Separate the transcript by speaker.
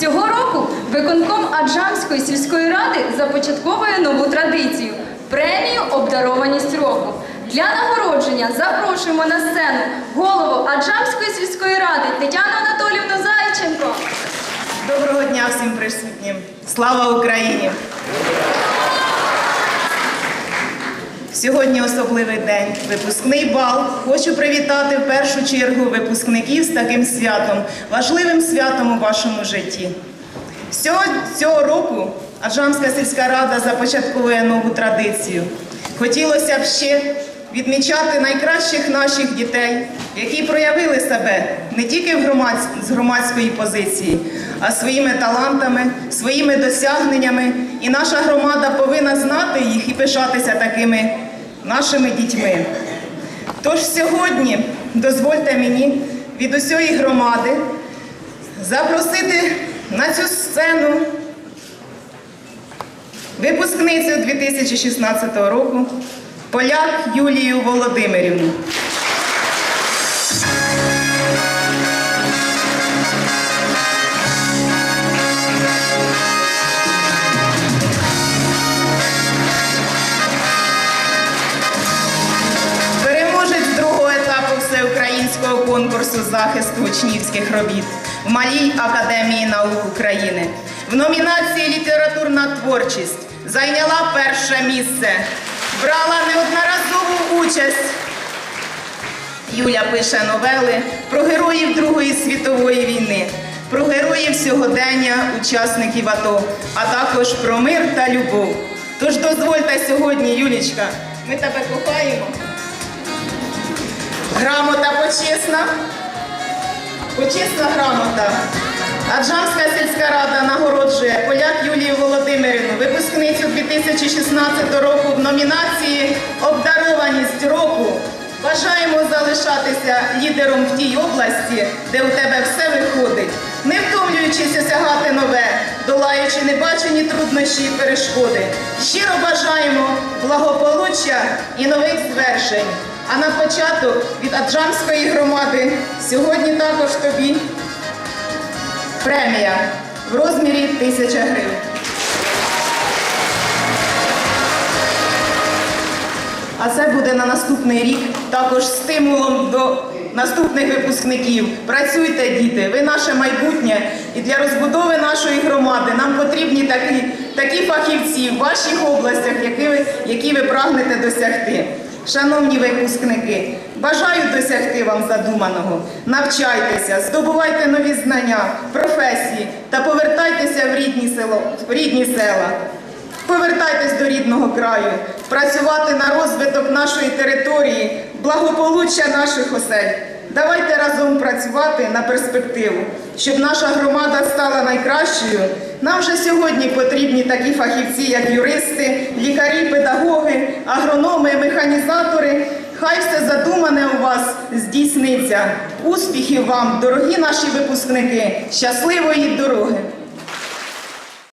Speaker 1: Цього року виконком Аджамської сільської ради започатковує нову традицію премію Обдарованість року. Для нагородження запрошуємо на сцену голову Аджамської сільської ради Тетяну Анатолівну Зайченко.
Speaker 2: Доброго дня всім присутнім! Слава Україні! Сьогодні особливий день, випускний бал. Хочу привітати в першу чергу випускників з таким святом, важливим святом у вашому житті. Цього, цього року Аджамська сільська рада започатковує нову традицію. Хотілося б ще відмічати найкращих наших дітей, які проявили себе не тільки в громадсь- з громадської позиції, а своїми талантами, своїми досягненнями. І наша громада повинна знати їх і пишатися такими нашими дітьми. Тож сьогодні дозвольте мені від усієї громади запросити на цю сцену випускницю 2016 року поляк Юлію Володимирівну. Конкурсу захисту учнівських робіт в Малій академії наук України. В номінації Літературна творчість зайняла перше місце, брала неодноразову участь. Юля пише новели про героїв Другої світової війни, про героїв сьогодення, учасників АТО, а також про мир та любов. Тож дозвольте сьогодні, Юлічка, ми тебе кохаємо. Грамота почесна. Почесна грамота. Аджамська сільська рада нагороджує поляк Юлію Володимирівну, випускницю 2016 року в номінації Обдарованість року. Бажаємо залишатися лідером в тій області, де у тебе все виходить, не втомлюючись осягати нове, долаючи небачені труднощі і перешкоди. Щиро бажаємо благополуччя і нових звершень. А на початок від Аджамської громади сьогодні також тобі премія в розмірі тисяча гривень. А це буде на наступний рік також стимулом до наступних випускників. Працюйте, діти, ви наше майбутнє. І для розбудови нашої громади нам потрібні такі, такі фахівці в ваших областях, які ви, які ви прагнете досягти. Шановні випускники, бажаю досягти вам задуманого. Навчайтеся, здобувайте нові знання, професії та повертайтеся в рідні, село, в рідні села. Повертайтесь до рідного краю, працювати на розвиток нашої території, благополуччя наших осель. Давайте разом працювати на перспективу, щоб наша громада стала найкращою. Нам вже сьогодні потрібні такі фахівці, як юристи, лікарі, педагоги, агрономи, механізатори. Хай все задумане у вас здійсниться. Успіхів вам, дорогі наші випускники! Щасливої дороги!